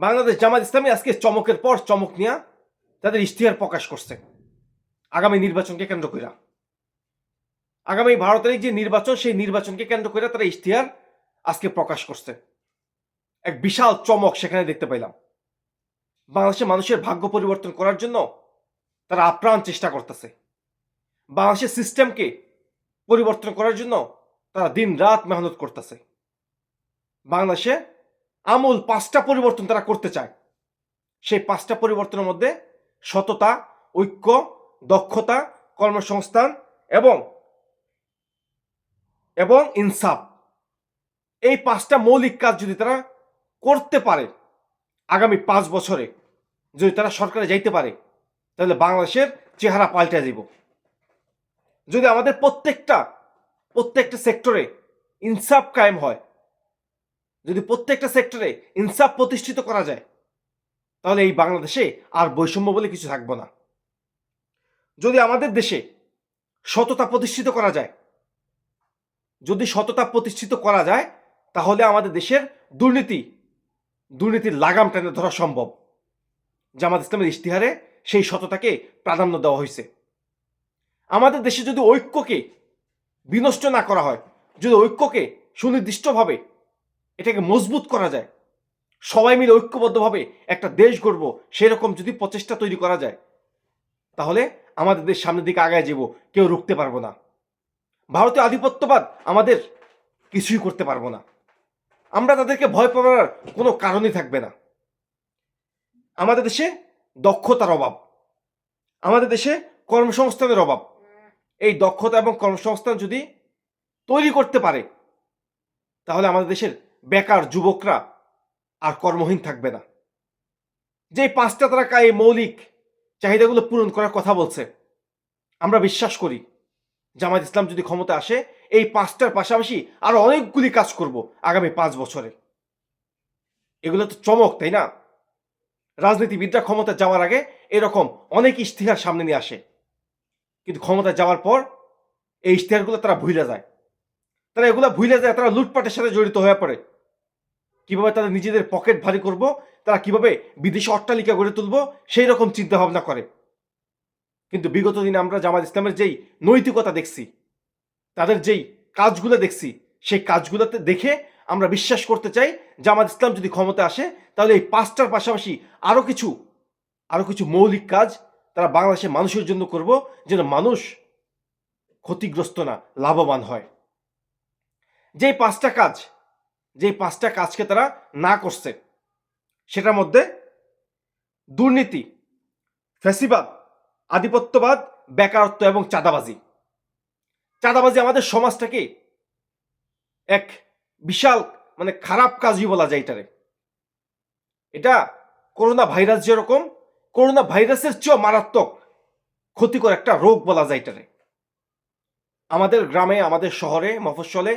বাংলাদেশ জামাত ইসলামী আজকে চমকের পর চমক নিয়ে তাদের ইশতেহার প্রকাশ করছে। আগামী নির্বাচনকে কেন্দ্র করে আগামী ভারতের যে নির্বাচন, সেই নির্বাচনকে কেন্দ্র করে তারা ইশতেহার আজকে প্রকাশ করছে। এক বিশাল চমক সেখানে দেখতে পাইলাম। বাংলাদেশের মানুষের ভাগ্য পরিবর্তন করার জন্য তারা আপ্রাণ চেষ্টা করতেছে। বাংলাদেশের সিস্টেমকে পরিবর্তন করার জন্য তারা দিন রাত মেহনত করতেছে। বাংলাদেশে আমূল পাঁচটা পরিবর্তন তারা করতে চায়। সেই পাঁচটা পরিবর্তনের মধ্যে সততা, ঐক্য, দক্ষতা, কর্মসংস্থান এবং এবং ইনসাফ। এই পাঁচটা মৌলিক কাজ যদি তারা করতে পারে আগামী পাঁচ বছরে, যদি তারা সরকারে যাইতে পারে, তাহলে বাংলাদেশের চেহারা পাল্টে দিব। যদি আমাদের প্রত্যেকটা প্রত্যেকটা সেক্টরে ইনসাফ কায়েম হয় যদি প্রত্যেকটা সেক্টরে ইনসাফ প্রতিষ্ঠিত করা যায়, তাহলে এই বাংলাদেশে আর বৈষম্য বলে কিছু থাকবে না। যদি আমাদের দেশে সততা প্রতিষ্ঠিত করা যায়, যদি সততা প্রতিষ্ঠিত করা যায়, তাহলে আমাদের দেশের দুর্নীতি, দুর্নীতির লাগাম টেনে ধরা সম্ভব জামাত ইসলামের ইশতিহারে সেই সততাকে প্রাধান্য দেওয়া হয়েছে। আমাদের দেশে যদি ঐক্যকে বিনষ্ট না করা হয়, যদি ঐক্যকে সুনির্দিষ্টভাবে এটাকে মজবুত করা যায়। সবাই মিলে ঐক্যবদ্ধভাবে একটা দেশ গড়ব, সেরকম যদি প্রচেষ্টা তৈরি করা যায়, তাহলে আমাদের দেশ সামনের দিকে আগায় যাব, কেউ রুখতে পারব না। ভারতীয় আধিপত্যবাদ আমাদের কিছুই করতে পারব না। আমরা তাদেরকে ভয় পাওয়ার কোনো কারণই থাকবে না। আমাদের দেশে দক্ষতার অভাব। আমাদের দেশে কর্মসংস্থানের অভাব। এই দক্ষতা এবং কর্মসংস্থান যদি তৈরি করতে পারে, তাহলে আমাদের দেশের বেকার যুবকরা আর কর্মহীন থাকবে না। যে পাঁচটা তারা এই মৌলিক চাহিদাগুলো পূরণ করার কথা বলছে, আমরা বিশ্বাস করি জামাত ইসলাম যদি ক্ষমতা আসে, এই পাঁচটার পাশাপাশি আরও অনেকগুলি কাজ করব আগামী পাঁচ বছরে। এগুলো তো চমক, তাই না? রাজনীতিবিদরা ক্ষমতা যাওয়ার আগে এরকম অনেক ইশতেহার সামনে নিয়ে আসে। কিন্তু ক্ষমতা যাওয়ার পর এই ইশতেহারগুলো তারা ভুলে যায়। তারা এগুলো ভুলে যায়, তারা লুটপাটের সাথে জড়িত হয়ে পড়ে। কীভাবে তারা নিজেদের পকেট ভারী করব, তারা কীভাবে বিদেশি অট্টালিকা গড়ে তুলব, সেই রকম চিন্তা ভাবনা করে। কিন্তু বিগত দিনে আমরা জামাত ইসলামের যেই নৈতিকতা দেখছি, তাদের যেই কাজগুলো দেখছি, সেই কাজগুলোতে দেখে আমরা বিশ্বাস করতে চাই, জামাত ইসলাম যদি ক্ষমতা আসে, তাহলে এই পাঁচটার পাশাপাশি আরও কিছু আরও কিছু মৌলিক কাজ তারা বাংলাদেশের মানুষের জন্য করব, যেন মানুষ ক্ষতিগ্রস্ত না, লাভবান হয়। যেই পাঁচটা কাজ যেই পাঁচটা কাজকে তারা না করছে, সেটার মধ্যে দুর্নীতি, ফ্যাসিবাদ, আধিপত্যবাদ, বেকারত্ব এবং চাঁদাবাজি। চাঁদাবাজি আমাদের সমাজটাকে এক বিশাল মানে খারাপ কাজই বলা যায় এটারে। এটা করোনা ভাইরাস যেরকম করোনা ভাইরাসের চেয়েও মারাত্মক ক্ষতিকর একটা রোগ বলা যায় এটারে। আমাদের গ্রামে, আমাদের শহরে, মফস্বলে,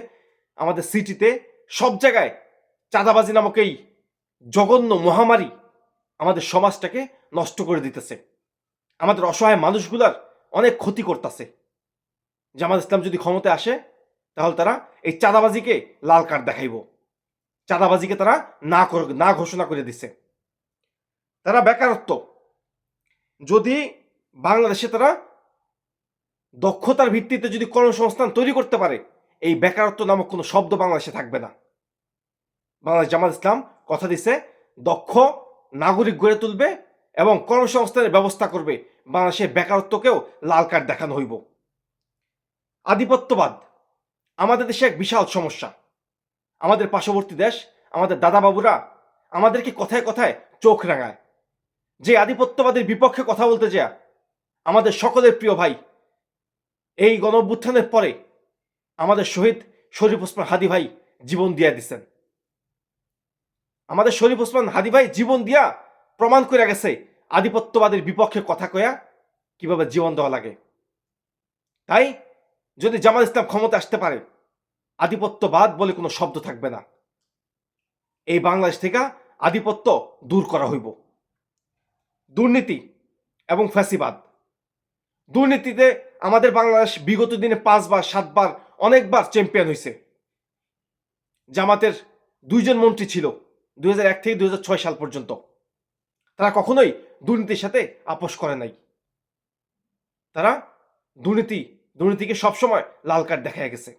আমাদের সিটিতে সব জায়গায় চাঁদাবাজি নামক এই জঘন্য মহামারী আমাদের সমাজটাকে নষ্ট করে দিতেছে। আমাদের অসহায় মানুষগুলার অনেক ক্ষতি করতেছে। জামাত ইসলাম যদি ক্ষমতায় আসে, তাহলে তারা এই চাঁদাবাজিকে লাল কার্ড দেখাইব। চাঁদাবাজিকে তারা না না ঘোষণা করে দিছে। তারা বেকারত্ব। যদি বাংলাদেশে তারা দক্ষতার ভিত্তিতে যদি কর্মসংস্থান তৈরি করতে পারে, এই বেকারত্ব নামক কোনো শব্দ বাংলাদেশে থাকবে না। বাংলাদেশ জামাত ইসলাম কথা দিছে, দক্ষ, নাগরিক গড়ে তুলবে এবং কর্মসংস্থানের ব্যবস্থা করবে। বাংলাদেশের বেকারত্বকেও লাল কার্ড দেখানো হইব। আধিপত্যবাদ। আমাদের দেশে এক বিশাল সমস্যা। আমাদের পার্শ্ববর্তী দেশ, আমাদের দাদাবাবুরা আমাদেরকে কথায় কথায় চোখ রাঙায়। যে আধিপত্যবাদের বিপক্ষে কথা বলতে যা আমাদের সকলের প্রিয় ভাই, এই গণ পরে আমাদের শহীদ শরীফ ওসমান হাদি ভাই জীবন দিয়া দিছেন। আমাদের শরীফ ওসমান হাদি ভাই জীবন দিয়া প্রমাণ করে গেছে, আধিপত্যবাদের বিপক্ষে কথা কয়া কীভাবে জীবন দেওয়া লাগে। তাই যদি জামাত ইসলাম ক্ষমতা আসতে পারে, আধিপত্যবাদ বলে কোনো শব্দ থাকবে না। এই বাংলাদেশ থেকে আধিপত্য দূর করা হইব। দুর্নীতি এবং ফ্যাসিবাদ। দুর্নীতিতে আমাদের বাংলাদেশ বিগত দিনে পাঁচবার, সাতবার, অনেকবার চ্যাম্পিয়ন হয়েছে জামাতের দুইজন মন্ত্রী ছিল দুই হাজার এক থেকে দু হাজার ছয় সাল পর্যন্ত। তারা কখনোই দুর্নীতির সাথে আপোষ করে নাই। তারা দুর্নীতি, দুর্নীতিকে সবসময় লাল কার্ড দেখা গেছে।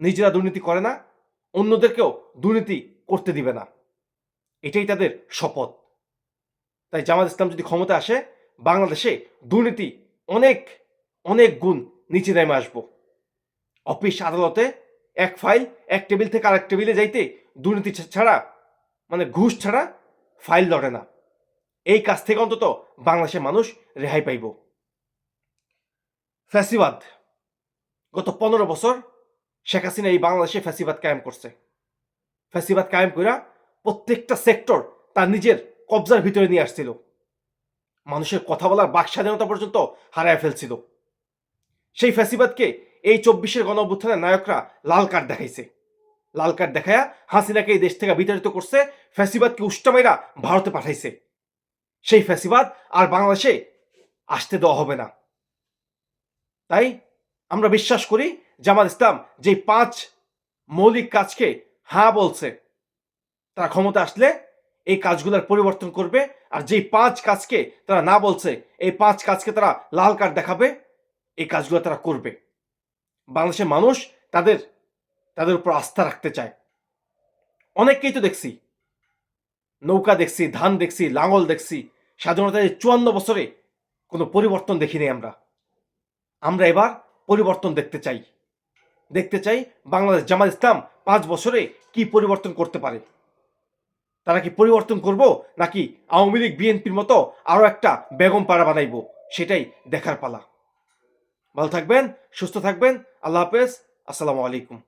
নিজেরা দুর্নীতি করে না, অন্যদেরকেও দুর্নীতি করতে দিবে না। এটাই তাদের শপথ। তাই জামাত ইসলাম যদি ক্ষমতা আসে, বাংলাদেশে দুর্নীতি অনেক অনেক গুণ নিচে নেমে আসব। অফিস, আদালতে এক ফাইল, এক টেবিল থেকে আরেক টেবিলে যাইতে দুর্নীতি ছাড়া মানে ঘুষ ছাড়া ফাইল লড়ে না। এই কাজ থেকে অন্তত বাংলাদেশের মানুষ রেহাই পাইব। ফ্যাসিবাদ। গত পনেরো বছর শেখ হাসিনা এই বাংলাদেশে ফ্যাসিবাদ কায়েম করছে। ফ্যাসিবাদ কায়েম কইরা প্রত্যেকটা সেক্টর তার নিজের কবজার ভিতরে নিয়ে আসছিল। মানুষের কথা বলার বাক স্বাধীনতা পর্যন্ত হারায় ফেলছিল। সেই ফ্যাসিবাদকে এই চব্বিশের গণ অভ্যুত্থানের নায়করা লাল কার্ড দেখাইছে। লাল কার্ড দেখায়া হাসিনাকে এই দেশ থেকে বিতাড়িত করছে, ফ্যাসিবাদকে উষ্টামেরা ভারতে পাঠাইছে। সেই ফ্যাসিবাদ আর বাংলাদেশে আসতে দেওয়া হবে না। তাই আমরা বিশ্বাস করি জামাত ইসলাম যে পাঁচ মৌলিক কাজকে হ্যাঁ বলছে, তারা ক্ষমতা আসলে এই কাজগুলোর পরিবর্তন করবে আর যেই পাঁচ কাজকে তারা না বলছে, এই পাঁচ কাজকে তারা লাল কার্ড দেখাবে, এই কাজগুলো তারা করবে। বাংলাদেশের মানুষ তাদের তাদের উপর আস্থা রাখতে চায়। অনেককেই তো দেখছি। নৌকা দেখছি, ধান দেখছি, লাঙল দেখছি। স্বাধীনতার চুয়ান্ন বছরে কোনো পরিবর্তন দেখিনি আমরা। আমরা এবার পরিবর্তন দেখতে চাই। দেখতে চাই বাংলাদেশ জামাত ইসলাম পাঁচ বছরে কি পরিবর্তন করতে পারে। তারা কি পরিবর্তন করব নাকি আওয়ামী লীগ, বিএনপির মতো আরও একটা বেগম পাড়া বানাইব, সেটাই দেখার পালা। ভালো থাকবেন, সুস্থ থাকবেন। আল্লাহ হাফেজ। আসসালামু আলাইকুম।